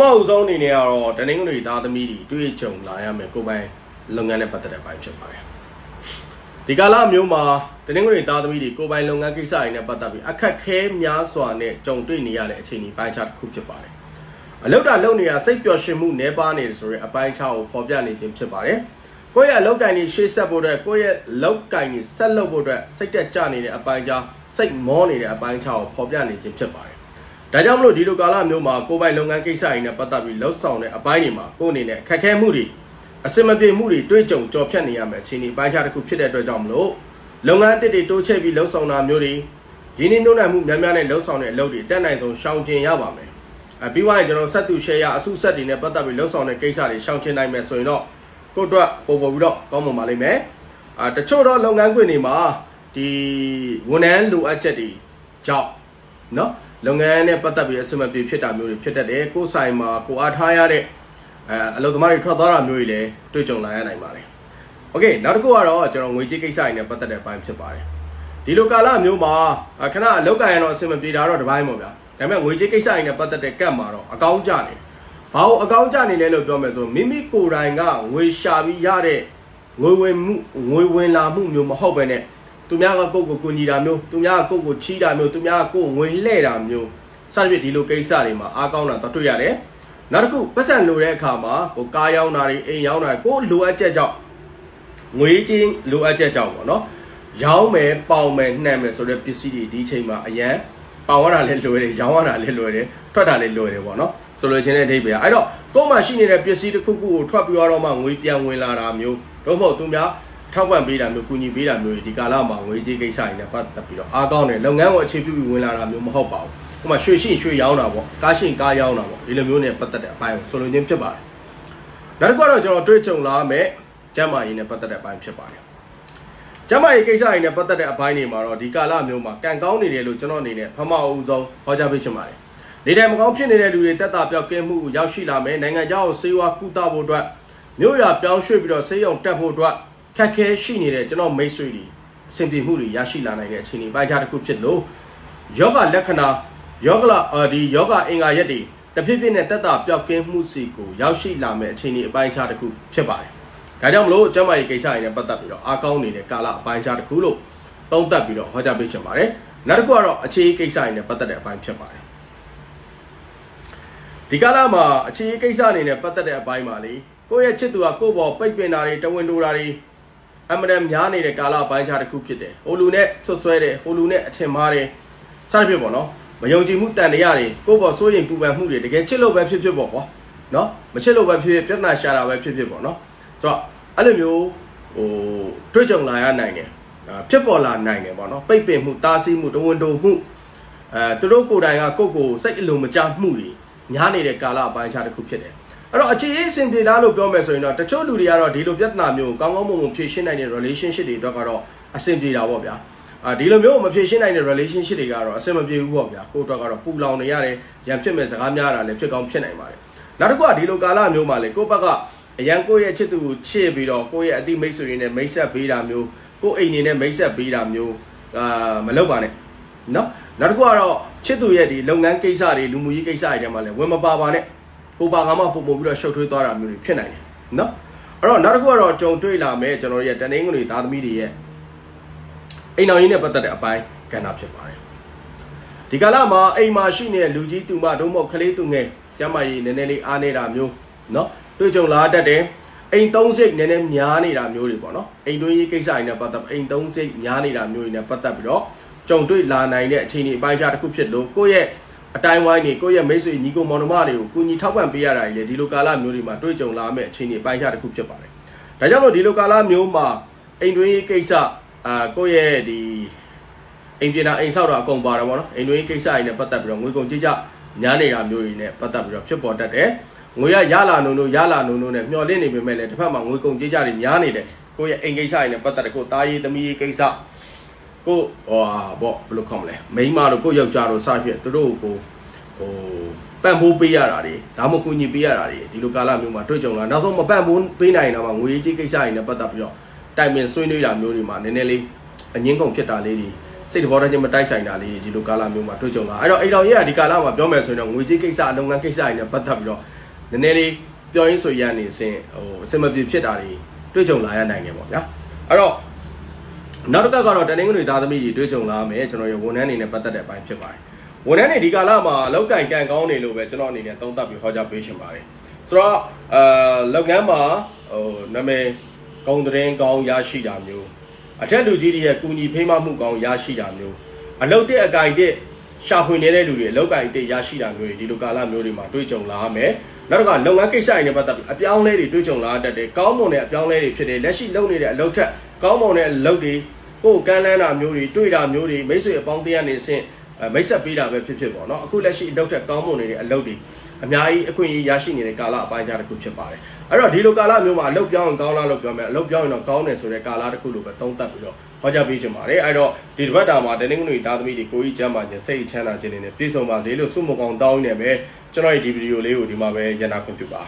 မအုပ်ဆုံးအနေနဲ့ကတော့တနင်္ဂနွေသားသမီးတွေတွေ့ကြုံလာရမယ်ကိုယ်ပိုင်လုပ်ငန်းနဲ့ပတ်သက်တဲ့ပိုင်းဖြစ်ပါတယ်ဒီကာလမျိုးမှာတနင်္ဂနွေသားသမီးတွေကိုယ်ပိုင်လုပ်ငန်းကိစ္စတွေနဲ့ပတ်သက်ပြီးအခက်ခဲများစွာနဲ့ကြုံတွေ့နေရတဲ့အခြေအနေပိုင်းခြားတစ်ခုဖြစ်ပါတယ်အလုတ်တာလုံနေတာစိတ်ပျော်ရွှင်မှုနှဲပါနေတယ်ဆိုတဲ့အပိုင်းခြားကိုဖော်ပြနေခြင်းဖြစ်ပါတယ်ကိုယ့်ရဲ့အလောက်ကင်ကြီးရှေ့ဆက်ဖို့အတွက်ကိုယ့်ရဲ့လောက်ကင်ကြီးဆက်လုပ်ဖို့အတွက်စိတ်တက်ကြနေတဲ့အပိုင်းခြားစိတ်မောနေတဲ့အပိုင်းခြားကိုဖော်ပြနေခြင်းဖြစ်ပါတယ် ဒါကြောင့်မလို့ဒီလိုကာလမျိုးမှာကိုယ်ပိုင်လုပ်ငန်းကိစ္စတွေနဲ့ပတ်သက်ပြီးလှုပ်ဆောင်တဲ့အပိုင်းတွေမှာကိုယ်အနေနဲ့ခက်ခဲမှုတွေအစင်မပြေမှုတွေတွေ့ကြုံကြော်ဖြတ်နေရမယ်အခြေအနေပိုင်းခြားတစ်ခုဖြစ်တဲ့အတွက်ကြောင့်မလို့လုပ်ငန်းအသစ်တွေတိုးချဲ့ပြီးလှုပ်ဆောင်တာမျိုးတွေရင်းနှီးနှိုးနှံမှုများများနဲ့လှုပ်ဆောင်တဲ့အလုပ်တွေအတက်နိုင်ဆုံးရှောင်ကျဉ်ရပါမယ်အပြီးသွားရင်ကျွန်တော်ဆက်သူ share ရအစုဆက်တွေနဲ့ပတ်သက်ပြီးလှုပ်ဆောင်တဲ့ကိစ္စတွေရှောင်ကျဉ်နိုင်မယ်ဆိုရင်တော့ကိုယ့်အတွက်ပို့ပို့ပြီးတော့ကောင်းမွန်ပါလိမ့်မယ်အာတချို့တော့လုပ်ငန်းခွင်တွေမှာဒီဝန်ထမ်းလိုအပ်ချက်တွေကြောင့်နော် လုပ်ငန်းနဲ့ပတ်သက်ပြီးအဆင်မပြေဖြစ်တာမျိုးတွေဖြစ်တတ်တယ်ကိုယ်ဆိုင်မှာကိုအားထားရတဲ့အဲအလုပ်သမားတွေထွက်သွားတာမျိုးတွေလည်းတွေ့ကြုံလာရနိုင်ပါတယ်โอเคနောက်တစ်ခုကတော့ကျွန်တော်ငွေကြေးကိစ္စတွေနဲ့ပတ်သက်တဲ့အပိုင်းဖြစ်ပါတယ်ဒီလိုကာလမျိုးမှာအာခဏအလုပ်ကံရတော့အဆင်မပြေတာတော့တစ်ပိုင်းပေါ့ဗျာဒါပေမဲ့ငွေကြေးကိစ္စတွေနဲ့ပတ်သက်တဲ့ကတ်မှာတော့အကောင်းကြနေတယ်ဘာလို့အကောင်းကြနေလဲလို့ပြောမယ်ဆိုမိမိကိုယ်တိုင်ကငွေရှာပြီးရတဲ့ငွေဝင်မှုငွေဝင်လာမှုမျိုးမဟုတ်ပဲနဲ့ သူများကကိုယ့်ကိုကူညီတာမျိုးသူများကကိုယ့်ကိုချီးတာမျိုးသူများကကိုယ်ငွေလှဲ့တာမျိုးစသဖြင့်ဒီလိုကိစ္စတွေမှာအားကောင်းတာတော့တွေ့ရတယ်နောက်တစ်ခုပတ်စံလိုတဲ့အခါမှာကိုကားရောင်းတာတွေအိမ်ရောင်းတာတွေကိုလိုအပ်ချက်ကြောင့်ငွေချင်းလိုအပ်ချက်ကြောင့်ပေါ့နော်ရောင်းမယ်ပေါင်မယ်နှံ့မယ်ဆိုတဲ့ပစ္စည်းတွေဒီအချိန်မှာအရန်ပေါင်ရတာလည်းလွယ်တယ်ရောင်းရတာလည်းလွယ်တယ်ထွက်တာလည်းလွယ်တယ်ပေါ့နော်ဆိုလိုချင်တဲ့အဓိပ္ပာယ်အဲ့တော့ကိုယ်မှာရှိနေတဲ့ပစ္စည်းတစ်ခုခုကိုထွက်ပြီးတော့မှငွေပြန်ဝင်လာတာမျိုးတော့မဟုတ်သူများ ထောက်ပံ့ပေးတာမျိုးကူညီပေးတာမျိုးဒီကာလမှာငွေကြေးကိစ္စတွေနဲ့ပတ်သက်ပြီးတော့အားကောင်းတယ်လုပ်ငန်းကိုအခြေပြုပြီးဝင်လာတာမျိုးမဟုတ်ပါဘူးဟိုမှာရွှေရှိရွှေရောင်းတာပေါ့ကားရှိကားရောင်းတာပေါ့ဒီလိုမျိုးနဲ့ပတ်သက်တဲ့အပိုင်းကိုဆိုလိုချင်းဖြစ်ပါတယ်နောက်တစ်ခုကတော့ကျွန်တော်တွေ့ကြုံလာမယ်ကျမ်းမာရေးနဲ့ပတ်သက်တဲ့အပိုင်းဖြစ်ပါတယ်ကျမ်းမာရေးကိစ္စတွေနဲ့ပတ်သက်တဲ့အပိုင်းတွေမှာတော့ဒီကာလမျိုးမှာကံကောင်းနေတယ်လို့ကျွန်တော်အနေနဲ့ဖမအောင်ဆုံးဟောကြားပေးချင်ပါတယ်နေတိုင်းမကောင်းဖြစ်နေတဲ့လူတွေတက်တာပြောက်ကင်းမှုကိုရောက်ရှိလာမယ်နိုင်ငံခြားကိုဆေးဝါးကုသဖို့အတွက်မြို့ရပြောင်းရွှေ့ပြီးတော့ဆေးရုံတက်ဖို့အတွက် ခက်ခဲရှိနေတဲ့ကျွန်တော်မိတ်ဆွေတွေအဆင်ပြေမှုတွေရရှိလာနိုင်တဲ့အခြေအနေပိုင်းခြားတစ်ခုဖြစ်လို့ယောဂလက္ခဏာယောဂလအာဒီယောဂအင်္ဂါရက်တွေတဖြည်းဖြည်းနဲ့တက်တာပြောက်ကင်းမှုစီကိုရောက်ရှိလာမယ့်အခြေအနေအပိုင်းခြားတစ်ခုဖြစ်ပါတယ်ဒါကြောင့်မလို့ကျမ်းမာရေးကိစ္စတွေနဲ့ပတ်သက်ပြီးတော့အားကောင်းနေတဲ့ကာလအပိုင်းခြားတစ်ခုလို့သုံးသပ်ပြီးတော့ဟောကြားပေးချင်ပါတယ်နောက်တစ်ခုကတော့အခြေကိစ္စတွေနဲ့ပတ်သက်တဲ့အပိုင်းဖြစ်ပါတယ်ဒီကာလမှာအခြေကိစ္စအနေနဲ့ပတ်သက်တဲ့အပိုင်းမှာလေကိုယ့်ရဲ့ချစ်သူကကိုယ့်ဘောပိတ်ပင်တာတွေတဝင်းတိုးတာတွေ အမရန်များနေတဲ့ကာလပိုင်းခြားတစ်ခုဖြစ်တယ်ဟိုလူနဲ့ဆွဆွဲတယ်ဟိုလူနဲ့အထင်မှားတယ်စသဖြင့်ပေါ့နော်မယုံကြည်မှုတန်တရားတွေကိုယ့်ဘောစိုးရင်ပူပန်မှုတွေတကယ်ချစ်လို့ပဲဖြစ်ဖြစ်ပေါ့ကွာနော်မချစ်လို့ပဲဖြစ်ဖြစ်ပြဿနာရှာတာပဲဖြစ်ဖြစ်ပေါ့နော်ဆိုတော့အဲ့လိုမျိုးဟိုတွေ့ကြုံလာရနိုင်တယ်အာဖြစ်ပေါ်လာနိုင်တယ်ပေါ့နော်ပိတ်ပင်မှုတားဆီးမှုတဝန်တိုမှုအဲသူတို့ကိုယ်တိုင်ကကိုယ့်ကိုစိတ်အလိုမကျမှုတွေညားနေတဲ့ကာလအပိုင်းခြားတစ်ခုဖြစ်တယ် အဲ့တော့အခြေအစင်ပြေလားလို့ပြောမယ်ဆိုရင်တော့တချို့လူတွေကတော့ဒီလိုပြဿနာမျိုးကောင်းကောင်းမွန်မွန်ဖြေရှင်းနိုင်တဲ့ relationship တွေအတွက်ကတော့အဆင်ပြေတာပေါ့ဗျာအာဒီလိုမျိုးမဖြေရှင်းနိုင်တဲ့ relationship တွေကတော့အဆင်မပြေဘူးပေါ့ဗျာကိုယ့်အတွက်ကတော့ပူလောင်နေရတယ်ရံဖြစ်မဲ့စကားများတာလည်းဖြစ်ကောင်းဖြစ်နိုင်ပါတယ်နောက်တစ်ခုကဒီလိုကာလမျိုးမှာလေကိုယ့်ဘက်ကအရန်ကိုယ့်ရဲ့ချစ်သူကိုချစ်ပြီးတော့ကိုယ့်ရဲ့အတိမိတ်ဆွေတွေနဲ့မိတ်ဆက်ပေးတာမျိုးကိုယ့်အိမ်နေနဲ့မိတ်ဆက်ပေးတာမျိုးအာမလုပ်ပါနဲ့နော်နောက်တစ်ခုကတော့ချစ်သူရဲ့ဒီလုပ်ငန်းကိစ္စတွေလူမှုရေးကိစ္စတွေထဲမှာလည်းဝင်မပါပါနဲ့ ကိုပါကမှပုံပုံပြီးတော့ရှုပ်ထွေးသွားတာမျိုးတွေဖြစ်နိုင်တယ်နော်အဲ့တော့နောက်တစ်ခုကတော့ကြုံတွေ့လာမယ်ကျွန်တော်တို့ရဲ့တနင်္ဂနွေသားသမီးတွေရဲ့အိမ်တော်ရင်းနဲ့ပတ်သက်တဲ့အပိုင်းကဏ္ဍဖြစ်ပါတယ်ဒီကာလမှာအိမ်မှာရှိနေတဲ့လူကြီးသူမဒုံမော့ကလေးသူငယ်ကျမ်းမာရေးနည်းနည်းလေးအားနေတာမျိုးနော်တွေ့ကြုံလာတတ်တယ်အိမ်သုံးစိတ်နည်းနည်းများနေတာမျိုးတွေပေါ့နော်အိမ်တွင်းရေးကိစ္စတွေနဲ့ပတ်သက်အိမ်သုံးစိတ်များနေတာမျိုးတွေနဲ့ပတ်သက်ပြီးတော့ကြုံတွေ့လာနိုင်တဲ့အခြေအနေအပိုင်းခြားတစ်ခုဖြစ်လို့ကိုယ့်ရဲ့ အတိုင်းဝိုင်းနေကိုယ့်ရဲ့မိတ်ဆွေညီကိုမောင်နှမတွေကိုကူညီထောက်ပံ့ပေးရတာကြီးလေဒီလိုကာလမျိုးတွေမှာတွေ့ကြုံလာမယ့်အခြေအနေအပိုင်းခြားတစ်ခုဖြစ်ပါတယ်။ဒါကြောင့်မို့ဒီလိုကာလမျိုးမှာအိမ်တွင်းရေးကိစ္စအာကိုယ့်ရဲ့ဒီအိမ်ပြင်တာအိမ်ဆောက်တာအကုန်ပါတယ်ပေါ့နော်အိမ်တွင်းရေးကိစ္စတွေနဲ့ပတ်သက်ပြီးတော့ငွေကုန်ကြေးကျညားနေတာမျိုးတွေနဲ့ပတ်သက်ပြီးတော့ဖြစ်ပေါ်တတ်တယ်။ငွေရရလာနုံတို့ရလာနုံတို့နဲ့မျောလင့်နေပေမဲ့လည်းတစ်ဖက်မှာငွေကုန်ကြေးကျတွေများနေတယ်ကိုယ့်ရဲ့အိမ်ကိစ္စတွေနဲ့ပတ်သက်တဲ့ကိုယ်သားရေးသမီးရေးကိစ္စ ကိုဟိုဟာပေါ့ဘယ်လိုခေါ်မလဲမိန်းမတို့ကိုယ့်ယောက်ျားတို့စဖြင့်သူတို့ကိုဟိုပံ့ပိုးပေးရတာတွေဒါမှမဟုတ်ကူညီပေးရတာတွေဒီလိုကာလမျိုးမှာတွေ့ကြုံလာနောက်ဆုံးမပံ့ပိုးပေးနိုင်တာမှငွေရေးကြေးကိစ္စတွေနဲ့ပတ်သက်ပြီးတော့တိုင်ပင်ဆွေးနွေးတာမျိုးတွေမှာနည်းနည်းလေးအငင်းကုန်ဖြစ်တာလေးတွေစစိတ်တဘောတချင်းမတိုက်ဆိုင်တာလေးဒီလိုကာလမျိုးမှာတွေ့ကြုံလာအဲ့တော့အိမ်တော်ကြီးကဒီကာလမှာပြောမယ်ဆိုရင်တော့ငွေကြေးကိစ္စအလုပ်ငန်းကိစ္စတွေနဲ့ပတ်သက်ပြီးတော့နည်းနည်းလေးပြောရင်းဆိုရနေစဉ်ဟိုအစမပြေဖြစ်တာတွေတွေ့ကြုံလာရနိုင်တယ်ပေါ့ဗျာအဲ့တော့ နောက်တစ်ခါကတော့တနင်္ဂနွေသားသမီးတွေတွေ့ကြုံလာမယ်ကျွန်တော်ရဝန်ထမ်းအနေနဲ့ပတ်သက်တဲ့အပိုင်းဖြစ်ပါတယ်ဝန်ထမ်းတွေဒီကာလမှာအလောက်ကင်ကန်ကောင်းနေလို့ပဲကျွန်တော်အနေနဲ့သုံးသပ်ပြီးဟောကြားပေးရှင်ပါတယ်ဆိုတော့အာလုပ်ငန်းမှာဟိုနာမည်ကောင်းတဲ့ကောင်းရရှိတာမျိုးအထက်လူကြီးတွေရဲ့ကုညီဖိမမှုကောင်းရရှိတာမျိုးအလုတ်တဲ့အကင်တဲ့ရှာဖွေနေတဲ့လူတွေအလုတ်ကင်တဲ့ရရှိတာမျိုးတွေဒီလိုကာလမျိုးတွေမှာတွေ့ကြုံလာမယ်နောက်တစ်ခါလုပ်ငန်းကိစ္စတွေနဲ့ပတ်သက်ပြီးအပြောင်းလဲတွေတွေ့ကြုံလာတတ်တယ်ကောင်းမွန်တဲ့အပြောင်းလဲတွေဖြစ်တယ်လက်ရှိလုပ်နေတဲ့အလုပ်ထက် ကောင်းမွန်တဲ့အလုပ်တွေကိုယ်ကမ်းလှမ်းတာမျိုးတွေတွေ့တာမျိုးတွေမိတ်ဆွေအပေါင်းတရားနေဆင့်မိတ်ဆက်ပေးတာပဲဖြစ်ဖြစ်ပေါ့နော်အခုလက်ရှိအလုပ်ထက်ကောင်းမွန်နေတဲ့အလုပ်တွေအများကြီးအခွင့်အရေးရရှိနေတဲ့ကာလအပိုင်းခြားတစ်ခုဖြစ်ပါတယ်အဲ့တော့ဒီလိုကာလမျိုးမှာအလုပ်ပြောင်းရင်ကောင်းလားလို့ပြောမယ်အလုပ်ပြောင်းရင်တော့ကောင်းတယ်ဆိုတဲ့ကာလတစ်ခုလိုပဲသုံးသပ်ပြီးတော့ဟောကြားပေးချင်ပါတယ်အဲ့တော့ဒီတစ်ပတ်တာမှာတနင်္ဂနွေသားသမီးတွေကိုကြီးကျမ်းပါခြင်းစိတ်ချမ်းသာခြင်းတွေနဲ့ပြည့်စုံပါစေလို့ဆုမကောင်းတောင်းနေပဲကျွန်တော်ရဲ့ဒီဗီဒီယိုလေးကိုဒီမှာပဲရန်နာခွင့်ပြုပါ